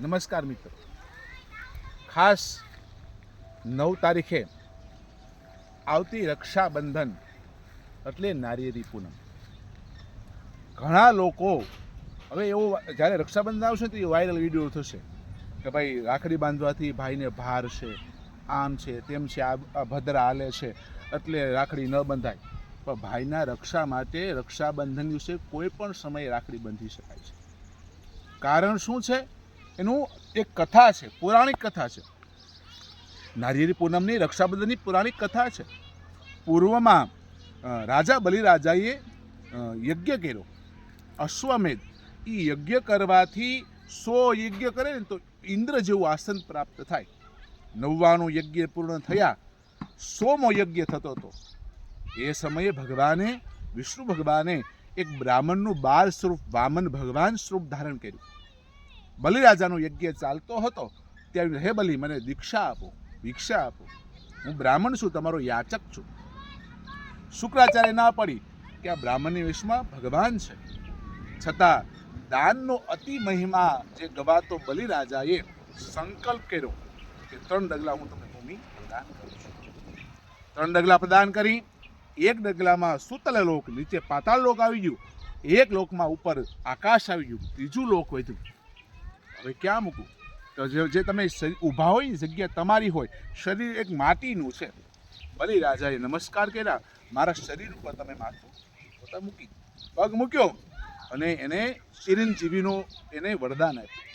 નમસ્કાર મિત્રો. ખાસ નવ તારીખે આવતી રક્ષાબંધન એટલે નારિયેરી પૂનમ. ઘણા લોકો, હવે એવો જ્યારે રક્ષાબંધન આવશે તો એ વાયરલ વીડિયો થશે કે ભાઈ રાખડી બાંધવાથી ભાઈને ભાર છે, આમ છે, તેમ છે આ ભદ્રા હાલે છે, એટલે રાખડી ન બંધાય. પણ ભાઈના રક્ષા માટે રક્ષાબંધન દિવસે કોઈ પણ સમયે રાખડી બાંધી શકાય છે. કારણ શું છે? એનું એક કથા છે, પૌરાણિક કથા છે. નારિયેરી પૂનમની રક્ષાબંધનની પૌરાણિક કથા છે. પૂર્વમાં રાજા બલિરાજાએ યજ્ઞ કર્યો. અશ્વમેધ એ યજ્ઞ કરવાથી સો યજ્ઞ કરે ને તો ઇન્દ્ર જેવું આસન પ્રાપ્ત થાય. નવ્વાણું યજ્ઞ પૂર્ણ થયા, સોમો યજ્ઞ થતો હતો. એ સમયે ભગવાને, વિષ્ણુ ભગવાને એક બ્રાહ્મણનું બાળ સ્વરૂપ વામન ભગવાન સ્વરૂપ ધારણ કર્યું. બલિરાજાનો યજ્ઞ ચાલતો હતો, ત્યારે હે બલિ, મને દીક્ષા આપો, ભિક્ષા આપો. હું બ્રાહ્મણ છું, તમારો યાચક છું. શુક્રાચાર્ય ના પડી કે આ બ્રાહ્મણની વિશ્વમાં ભગવાન છે. છતાં દાનનો અતિ મહિમા જે ગવાતો બલિરાજાએ સંકલ્પ કર્યો કે ત્રણ ડગલા હું તમને ભૂમિ પ્રદાન કરું છું. ત્રણ ડગલા પ્રદાન કરી, એક ડગલામાં સુતલ લોક, નીચે પાતાળ લોક આવી ગયું, એક લોકમાં ઉપર આકાશ આવી ગયું, ત્રીજું લોક વધ્યું. હવે ક્યાં મૂકું? તો જે તમે ઊભા હોય ને, જગ્યા તમારી હોય, શરીર એક માટીનું છે. બલિ રાજાએ નમસ્કાર કર્યા. મારા શરીર ઉપર તમે માથું પોતા મૂકી પગ મૂક્યો અને એને ચિરંજીવીનો એને વરદાન આપ્યું.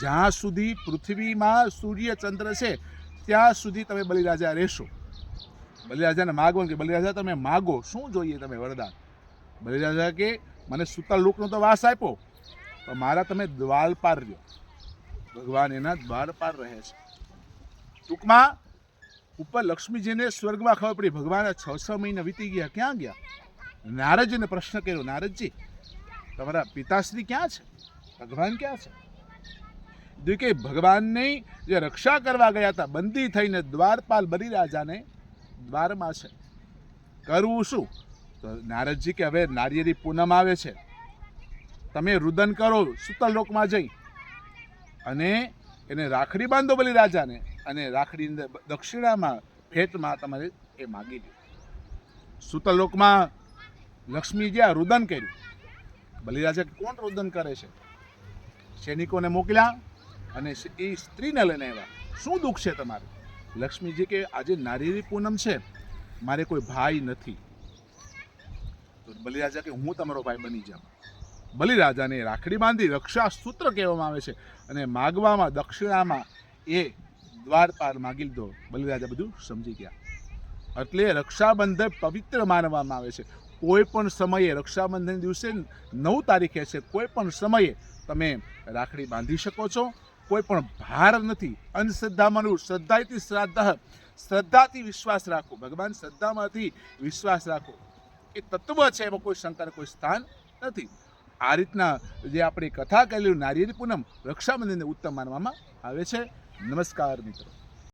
જ્યાં સુધી પૃથ્વીમાં સૂર્ય ચંદ્ર છે, ત્યાં સુધી તમે બલિરાજા રહેશો. બલિરાજાને માગો કે, બલિરાજા, તમે માગો. શું જોઈએ તમે વરદાન? બલિરાજા કે, મને સુતલ લોકનો તો વાસ આપ્યો. મારા તમે દ્વાર પાર રહ્યો. ભગવાન એના દ્વાર પાર રહે છે. ટૂંકમાં, ઉપર લક્ષ્મીજીને સ્વર્ગમાં ખબર પડી, ભગવાન છ છ મહિના વીતી ગયા. ક્યાં ગયા? નારદજીને પ્રશ્ન કર્યો, નારદજી, તમારા પિતાશ્રી ક્યાં છે? ભગવાન ક્યાં છે? જો કે ભગવાનની જે રક્ષા કરવા ગયા હતા, બંદી થઈને દ્વારપાલ બરિરાજાને દ્વારમાં છે. કરવું શું? તો નારદજી કે, હવે નારિયેરી પૂનમ આવે છે. તમે રુદન કરો સુતરલોકમાં જઈ. અને એને રાખડી બાંધો બલિરાજાને અને રાખડી દક્ષિણામાં, ભેટમાં તમારે એ માગી લો સુતરલોકમાં લક્ષ્મીજી આ રુદન કર્યું. બલિરાજા કોણ રુદન કરે છે? સૈનિકોને મોકલ્યા અને એ સ્ત્રીને લઈને આવ્યા. શું દુઃખ છે તમારે? લક્ષ્મીજી કે આજે નારીની પૂનમ છે. મારે કોઈ ભાઈ નથી. તો બલિરાજા કે હું તમારો ભાઈ બની જાઉં. બલિરાજાને રાખડી બાંધી રક્ષા સૂત્ર કહેવામાં આવે છે અને માગવામાં, દક્ષિણામાં એ દ્વાર પાર માગી લીધો. બલિરાજા બધું સમજી ગયા. એટલે રક્ષાબંધન પવિત્ર માનવામાં આવે છે. કોઈ પણ સમયે રક્ષાબંધન દિવસે નવ તારીખે છે, કોઈ પણ સમયે તમે રાખડી બાંધી શકો છો. કોઈ પણ ભાર નથી. અંધશ્રદ્ધામાં શ્રદ્ધાથી શ્રાદ્ધ. શ્રદ્ધાથી વિશ્વાસ રાખો. ભગવાન શ્રદ્ધામાંથી વિશ્વાસ રાખો. એ તત્વ છે એમાં કોઈ શંકર કોઈ સ્થાન નથી. આ રીતના જે આપણી કથા કહેલી નારિયેરી પૂનમ રક્ષાબંધનને ઉત્તમ માનવામાં આવે છે. નમસ્કાર મિત્રો.